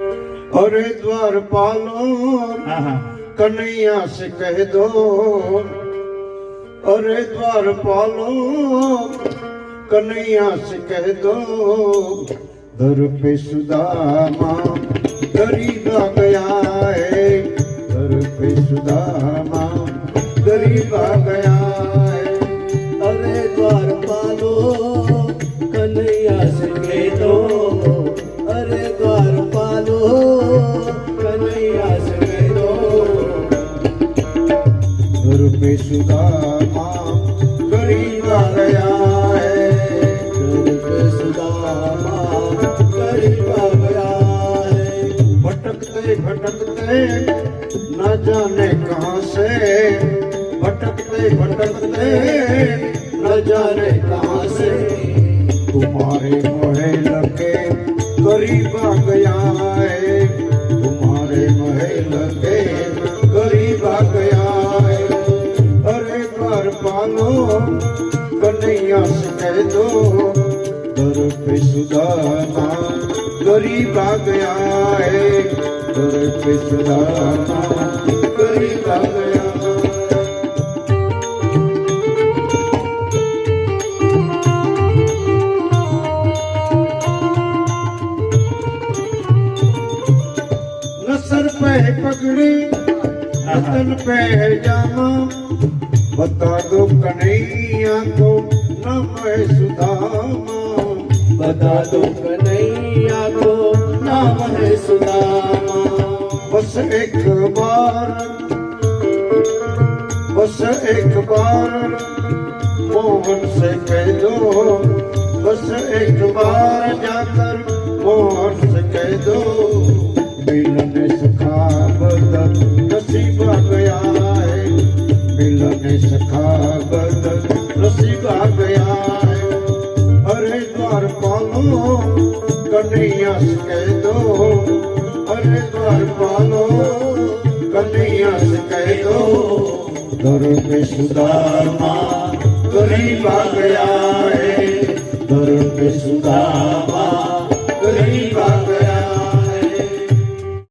અરે દ્વારપાલો કનૈયા સે કહે દો. અરે દ્વારપાલો કનૈયા સે કહે દો. દર પે સુદામા ગરીબા ગયા હે દર પે સુદામા ગરીબા ગયા હે અરે દ્વારપાલો કનૈયા સે કહે દો. રૂપે સુદામા ઘણી વાર રૂપે સુદામા ઘણી વાર ભટકતે ભટકતે ન જાને કહા સે ભટકતે ભટકતે ન જાને કહા સે તુમારે મોહે લગે ગરીબા द्वार पालो कन्हैया से कह दो दर पे सुदामा गरीब आ गया है दर पे सुदामा गरीब आ गया न सर पे है पगड़ी न तन पे है जामा बता दो कन्हैया को नाम है सुदामा बता दो कन्हैया को नाम है सुदामा बस एक बार बस एक बार मोहन से कह दो बस एक बार जाकर कन्हैया से कह दो अरे द्वार पालो कन्हैया से कह दो दर पे सुधार माँ गरीब आ गया है दर पे सुधार माँ गरीब आ